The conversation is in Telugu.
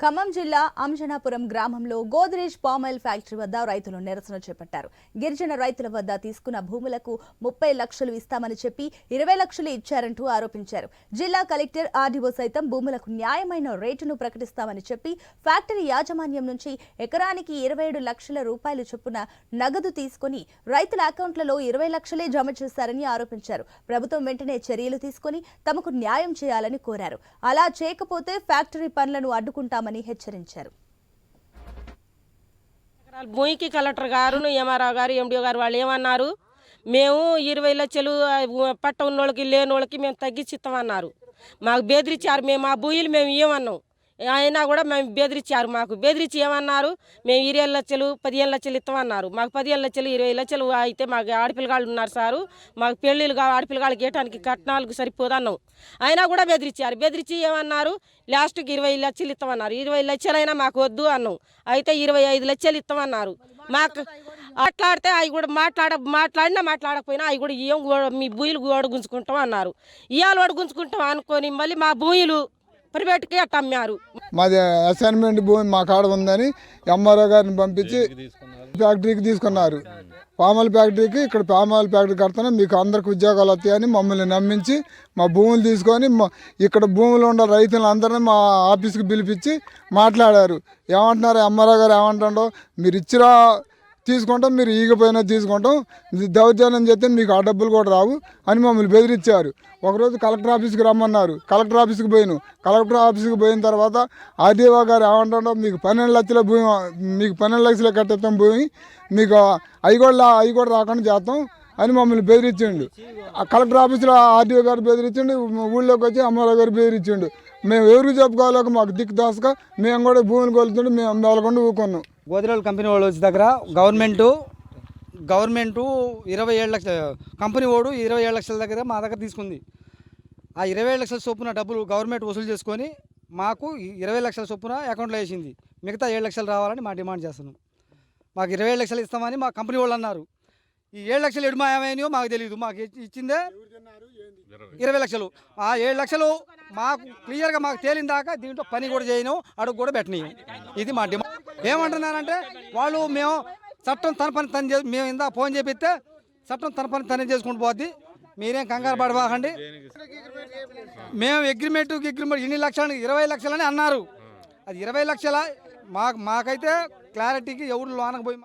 ఖమ్మం జిల్లా అంజనాపురం గ్రామంలో గోద్రేజ్ పామాయిల్ ఫ్యాక్టరీ వద్ద రైతులు నిరసన చేపట్టారు. గిరిజన రైతుల వద్ద తీసుకున్న భూములకు ముప్పై లక్షలు ఇస్తామని చెప్పి ఇరవై లక్షలు ఇచ్చారంటూ ఆరోపించారు. జిల్లా కలెక్టర్ ఆర్డీఓ సైతం భూములకు న్యాయమైన రేటును ప్రకటిస్తామని చెప్పి ఫ్యాక్టరీ యాజమాన్యం నుంచి ఎకరానికి ఇరవై ఏడు లక్షల రూపాయలు చొప్పున నగదు తీసుకుని రైతుల అకౌంట్లలో ఇరవై లక్షలే జమ చేశారని ఆరోపించారు. ప్రభుత్వం వెంటనే చర్యలు తీసుకుని తమకు న్యాయం చేయాలని కోరారు. అలా చేయకపోతే ఫ్యాక్టరీ పనులను అడ్డుకుంటామని హెచ్చరించారు. భూమికి కలెక్టర్ గారు ఎంఆర్ఓ గారు ఎండిఓ గారు వాళ్ళు ఏమన్నారు? మేము ఇరవై లక్షలు పట్ట ఉన్న పట్ట ఉన్నోళ్ళకి లేని వాళ్ళకి మేము తగ్గించి ఇస్తామన్నారు మాకు బెదిరించారు మేము ఆ భూములు మేము ఏమన్నాం అయినా కూడా మేము బెదిరించారు మాకు. బెదిరించి ఏమన్నారు? మేము ఇరవై లక్షలు పదిహేను లక్షలు ఇస్తామన్నారు. మాకు పదిహేను లక్షలు ఇరవై లక్షలు అయితే మాకు ఆడపిల్లగాళ్ళు ఉన్నారు సారు. మాకు పెళ్ళిళ్ళు కావు ఆడపిల్లగాళ్ళకి ఇవ్వడానికి కట్నాలకు సరిపోదన్నాం. అయినా కూడా బెదిరించారు బెదిరించి ఏమన్నారు? లాస్ట్కి ఇరవై లక్షలు ఇస్తామన్నారు. ఇరవై లక్షలైనా మాకు వద్దు అన్నాం. అయితే ఇరవై ఐదు లక్షలు ఇస్తామన్నారు. మాకు మాట్లాడితే అవి కూడా మాట్లాడ మాట్లాడినా మాట్లాడకపోయినా అవి కూడా ఏం మీ భూములు ఓడగుంజుకుంటాం అన్నారు. ఇవాళ ఓడగుంజుకుంటాం అనుకొని మళ్ళీ మా భూములు ప్రైవేట్కి అట్ట అమ్మారు మాది అసైన్మెంట్ భూమి మా కాడ ఉందని ఎంఆర్ఓ గారిని పంపించి ఫ్యాక్టరీకి తీసుకున్నారు. పామాయిల్ ఫ్యాక్టరీకి ఇక్కడ పామాయిల్ ఫ్యాక్టరీ కడుతున్నాం మీకు అందరికి ఉద్యోగాలు వస్తాయని మమ్మల్ని నమ్మించి మా భూములు తీసుకొని ఇక్కడ భూములు ఉన్న రైతులందరినీ మా ఆఫీస్కి పిలిపించి మాట్లాడారు. ఏమంటున్నారు ఎంఆర్ఓ గారు? ఏమంటాడో మీరు ఇచ్చిరా తీసుకుంటాం మీరు ఈగపోయినా తీసుకుంటాం. దౌర్జన్యం చేస్తే మీకు ఆ డబ్బులు కూడా రావు అని మమ్మల్ని బెదిరించారు. ఒకరోజు కలెక్టర్ ఆఫీస్కి రమ్మన్నారు. కలెక్టర్ ఆఫీస్కి పోయాను. కలెక్టర్ ఆఫీస్కి పోయిన తర్వాత ఆర్డీఓ గారు ఏమంటాడో మీకు పన్నెండు లక్షల భూమి మీకు పన్నెండు లక్షలు కట్టేస్తాం భూమి. మీకు అవి కూడా అవి కూడా రాకుండా చేస్తాం అని మమ్మల్ని బెదిరించిండు. ఆ కలెక్టర్ ఆఫీస్లో ఆర్డీఓ గారు బెదిరించిండు. ఊళ్ళోకి వచ్చి అమ్మారావు గారు బెదిరించిండు. మేము ఎవరికి చెప్పుకోవాలో మాకు దిక్కు దాసక మేము కూడా భూమిని కొలుతుంటే మేము వెళ్ళకుండా ఊకున్నాం గోదిరేలు కంపెనీ వాళ్ళు వచ్చి దగ్గర గవర్నమెంటు గవర్నమెంటు ఇరవై ఏడు లక్షల కంపెనీ వాడు ఇరవై ఏడు లక్షల దగ్గర మా దగ్గర తీసుకుంది. ఆ ఇరవై ఏడు లక్షల చొప్పున డబ్బులు గవర్నమెంట్ వసూలు చేసుకొని మాకు ఇరవై లక్షల చొప్పున అకౌంట్లో వేసింది. మిగతా ఏడు లక్షలు రావాలని మా డిమాండ్ చేస్తున్నాం. మాకు ఇరవై ఏడు లక్షలు ఇస్తామని మా కంపెనీ వాళ్ళు అన్నారు. ఈ ఏడు లక్షలు ఎడుమా ఏమైనాయో మాకు తెలియదు మాకు ఇచ్చిందే ఇరవై లక్షలు. ఆ ఏడు లక్షలు మాకు క్లియర్గా మాకు తేలిన దాకా దీంట్లో పని కూడా చేయను అడుగు కూడా పెట్టనీయం. ఇది మా డిమాండ్. ఏమంటున్నారంటే వాళ్ళు మేము చట్టం తన పని తను మేము ఇందా ఫోన్ చేపిస్తే చట్టం తన పని తనే చేసుకుంటూ పోద్ది. మీరేం కంగారు పడబాకండి. మేము అగ్రిమెంట్ అగ్రిమెంట్ ఇన్ని లక్షలు ఇరవై లక్షలని అన్నారు. అది ఇరవై లక్షల? మాకు మాకైతే క్లారిటీకి ఎవరు లోనకు పోయి